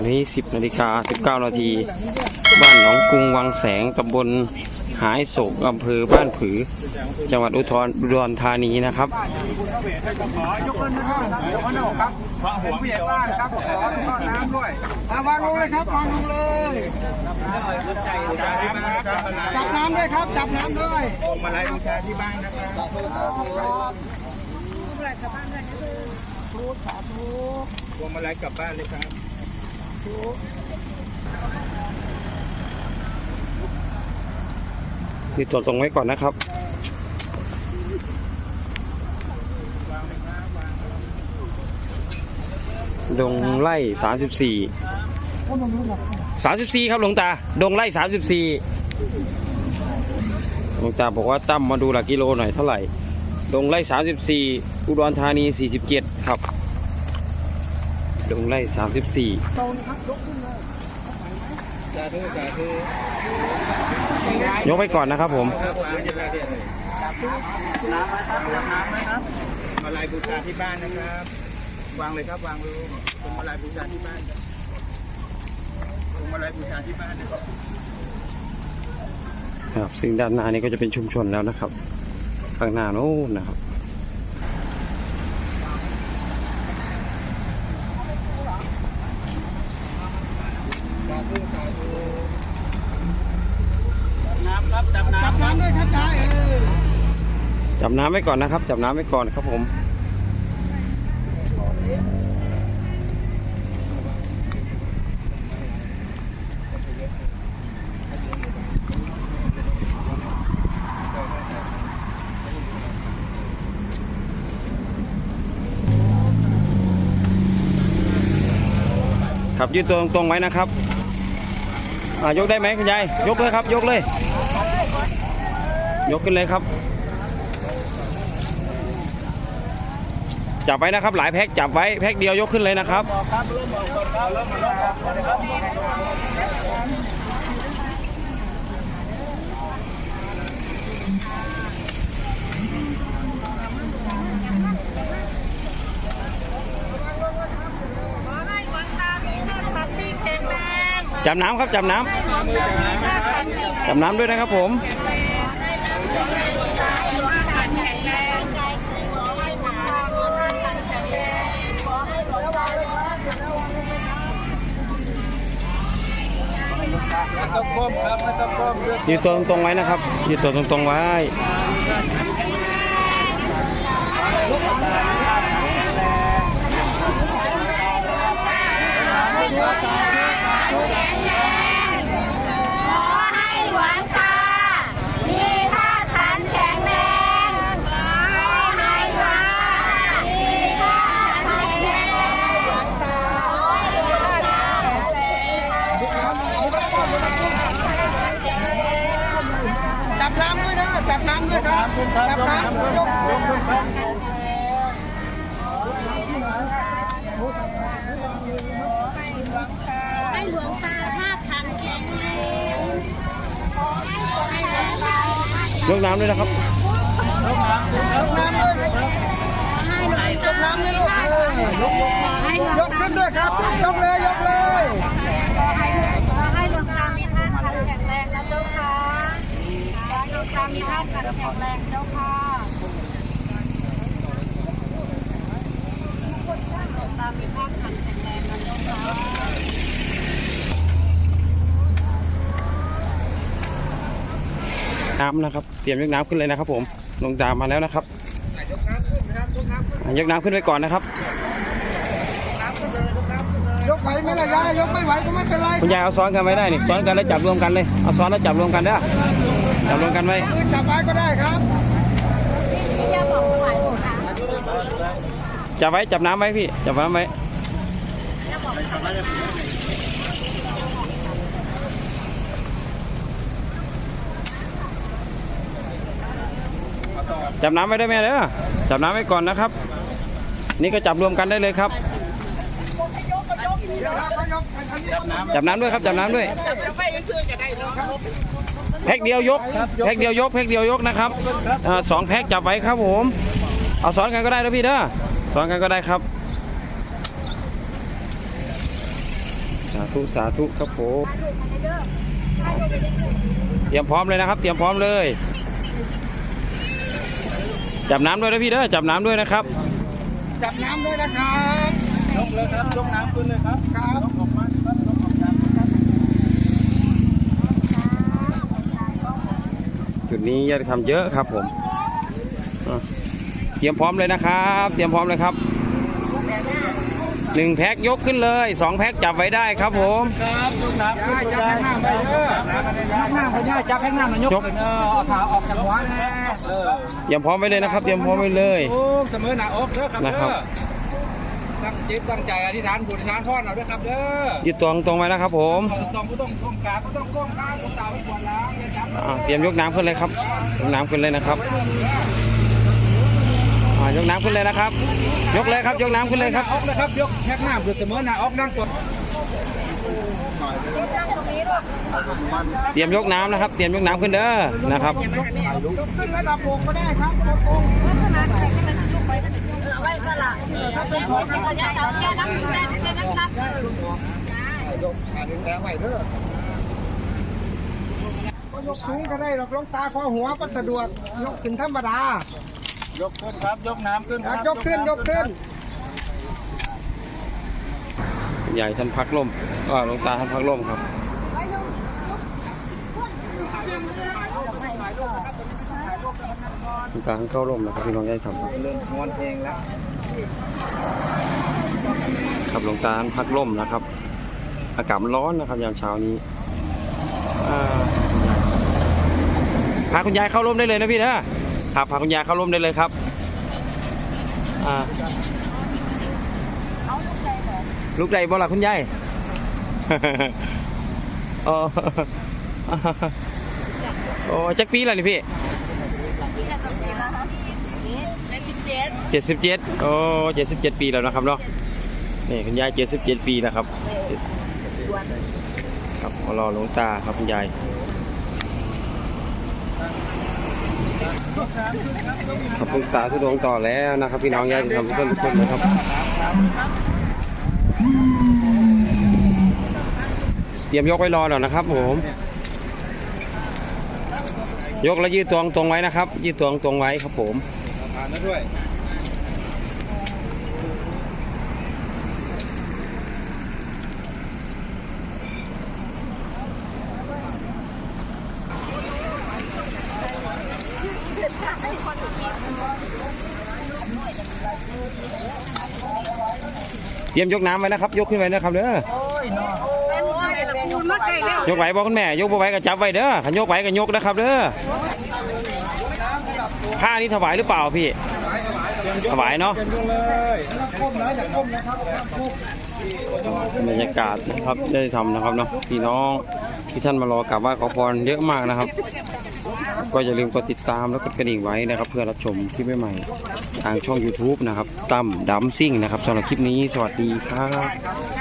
อันนี้ 10นาฬิกา19นาที บ้านหนองกรุงวังแสงตำบลหายโศกอำเภอบ้านผือ จังหวัดอุทรอุดรธานีนะครับขอยกเลิกนะครับยกเลิกครับเป็นผู้ใหญ่บ้านครับขอทอดน้ำด้วยอะวางลงเลยครับวางลงเลยจับน้ำด้วยครับจับน้ำด้วยมาลัยบูชาที่บ้านนะครับพวงมาลัยกลับบ้านเลยครับ นี่ตัวตรงไว้ก่อนนะครับดงไล่สามสิบสี่สามสิบสี่ครับหลวงตา ดงไล่สามสิบสี่หลวงตาบอกว่าตั้มมาดูหลักกิโลหน่อยเท่าไหร่ ดงไล่สามสิบสี่อุดรธานีสี่สิบเจ็ดครับ ดงไล่สามสิบสี่สาธุสาธุยกไว้ก่อนนะครับผมน้ำนะครับน้ำนะครับมาลัยบูชาที่บ้านนะครับ วางเลยครับวางเลยพวงมาลัยบูชาที่บ้านพวงมาลัยบูชาที่บ้านนะครับครับซึ่งด้านหน้านี้ก็จะเป็นชุมชนแล้วนะครับ ข้างหน้าโน้นนะครับ น้ำครับจับ น้ำจับน้ำด้วยครับจ้าเออจับน้ำไว้ก่อนนะครับ จับน้ำไว้ก่อนครับผมครับยืดตัวตรงๆไว้นะครับ อ่ายกได้ไหมคุณยาย ยกเลยครับ ยกเลย ยกขึ้นเลยครับ จับไว้นะครับ หลายแพ็คจับไว้แพ็คเดียวยกขึ้นเลยนะครับครับเริ่มออกก่อนครับเริ่มออกก่อนนะครับขอให้วันตามีสุขภาพที่แข็งแรงจับน้ำครับจับน้ำของตามีสุขภาพที่จับน้ำด้วยนะครับผม ขอให้วันตามีสุขภาพแข็งแรงขอให้วันตามีสุขภาพแข็งแรงขอให้วันตามีสุขภาพแข็งแรง ไม่ ต้องก้มครับไม่ต้องก้มอยืดตัวตรงๆไว้นะครับยืดตัวตรงๆไว้ ขอให้หลวงตา มีท่าทางแข็งแรงขอให้หลวงตา มีท่าทางแข็งแรงขอให้หลวงตาแข็งแรง จับน้ำด้วยนะจั บน้ำด้วยครับจับน้ำยกยกขึ้นครับให้หลวงตาท่าทางแข็งแรงยกน้ำด้วยนะครับยกน้ำยครับให้หลวงยกน้ำด้วยลูกยกขึ้นด้วยครับ ยกเลย ยกเลย ขอให้ขอให้หลวงตามีท่าทางแข็งแรงนะเจ้าค่ะ ขอให้หลวงตามีท่าทางแข็งแรงเจ้าค่ะหลวงตามีท่าทางแข็งแรงนะเจ้าค่ะน้ำนะครับ เตรียมยกน้ำขึ้นเลยนะครับ ผม ลงตามมาแล้วนะครับยกน้ำขึ้นนะครับยกน้ำขึ้นอะยกน้ำขึ้นไว้ก่อนนะครับน้ำขึ้นเลยยกน้ำขึ้นเลยยกไหวไหมล่ะยายยกไม่ไหวก็ไม่เป็นไร คุณยายเอาซ้อนกันไว้ได้นี่ซ้อนกันแล้วจับรวมกันเลย เอาซ้อนแล้วจับรวมกันได้อ จับรวมกันไว้จับไว้ก็ได้ครับพี่จะบอกถวายหลวงตาจับไว้จับน้ำไว้พี่จับน้ำไว้จับน้ำไว้ได้ไหมเด้อจับน้ำไว้ก่อนนะครับ นี่ก็จับรวมกันได้เลยครับ จับน้ำด้วยครับจับน้ำด้วย แพ็คเดียวยกแพ็คเดียวยกแพ็คเดียวยกนะครับอ่าสองแพ็คจับไว้ครับผม เอาซ้อนกันก็ได้แล้วพี่เด้อซ้อนกันก็ได้ครับ สาธุสาธุครับผมเตรียมพร้อมเลยนะครับ เตรียมพร้อมเลย จับน้ำด้วยนะพี่เด้อจับน้ำด้วยนะครับ จับน้ำด้วยนะครับยกเลยครับยกน้ำขึ้นเลยครับครับยกออกมาครับยกออกน้ำครับ จุดนี้ญาติธรรมเยอะครับผมอะเตรียมพร้อมเลยนะครับ เตรียมพร้อมเลยครับหนึ่งแพ็คยกขึ้นเลยสองแพ็คจับไว้ได้ครับผมครับยกน้ำขึ้นจับแข้งหน้าไปเด้อจับหน้าไปได้จับแข้งหน้ามันยกเออเอาขาออกจากหัวแน่เออเตรียมพร้อมไว้เลยนะครับ เตรียมพร้อมไว้เลยโอ้เสมอหน้าอกเด้อครับนะเด้ครับอ ตั้งจิตตั้งใจอธิษฐานบุญอธิษฐานพรเอาด้วยครับเด้อยืดตัวตรงๆไว้นะครับผมต้องผู้ต้องก้มกราบผู้ต้องก้มกราบผู้ตาไม่ควรล้างอย่าจับอะเตรียมยกน้ำขึ้นเลยครับยกน้ำขึ้นเลยนะครับอะยกน้ำขึ้นเลยนะครับ ยกเลยครับยกน้ำขึ้นเลยครับออกนะครับยกแข้งหน้าคือเสมอหน้าอกนั่งกด เตรียมยกน้ำนะครับ เตรียมยกน้ำขึ้นเด้อนะครับขึ้นระดับอกก็ได้ครับโกงเอาไว้ก็ละเดี๋ยวจะจะจะแก้นักแก้แก้นักรับยกขาดึงแรงไว้เด้อก็ยกสูงก็ได้หรอกลงตาคอหัวก็สะดวก ยกขึ้นธรรมดา ยกขึ้นครับ ยกน้ำขึ้นครับ ยกขึ้น ยกขึ้น ใหญ่ท่านพักล่มอ่าหลวงตาท่านพักล่มครับหลวงตาท่านเข้าร่มนะครับพี่น้องได้ทำครับเริ่มมวนเพลงแล้วครับหลวงตาท่านพักร่มนะครับ อากาศร้อนนะครับยามเช้านี้พาคุณยายเข้าร่มได้เลยนะพี่นะครับพาคุณยายเข้าร่มได้เลยครับอ่า ลูกใดบ่ล่ะคุณยายโอ้โอ้จักปีแล้วนี่พี่เจ็ดสิบเจ็ดเจ็ดสิบเจ็ดโอ้เจ็ดสิบเจ็ดปีแล้วนะครับเนาะนี่คุณยายเจ็ดสิบเจ็ดปีแล้วครับ ครับมารอหลวงตาครับคุณยายครับหลวงตาทุดงต่อแล้วนะครับ พี่น้องญาติธรรมทุกคนทุกคนนะครับ เตรียมยกไว้รอหน่อยนะครับผม ยกแล้วยืดตวงตรงไว้นะครับ ยืดตวงตรงไว้ครับผมผ่านแล้วด้วย เตรียมยกน้ำไว้นะครับ ยกขึ้นไว้นะครับเด้อคุณมาไกลแล้วยกไหวบ่คุณแม่ ยกบ่ไหวก็จับไว้เด้อขันยกไหวก็ยกนะครับเด้อผ้านี้ถวายหรือเปล่าพี่ ถวายเนาะเป็นยกเลยแล้วก้มนะอย่าก้มนะครับก้มบรรยากาศนะครับได้ทำนะครับเนาะพี่น้อง ที่ท่านมารอกราบไหว้ขอพรเยอะมากนะครับ ก็อย่าลืมกดติดตามแล้วกดกระดิ่งไว้นะครับ เพื่อรับชมคลิปใหม่ๆทางช่อง YouTube นะครับตั้มดัมซิ่งนะครับสำหรับคลิปนี้สวัสดีครับ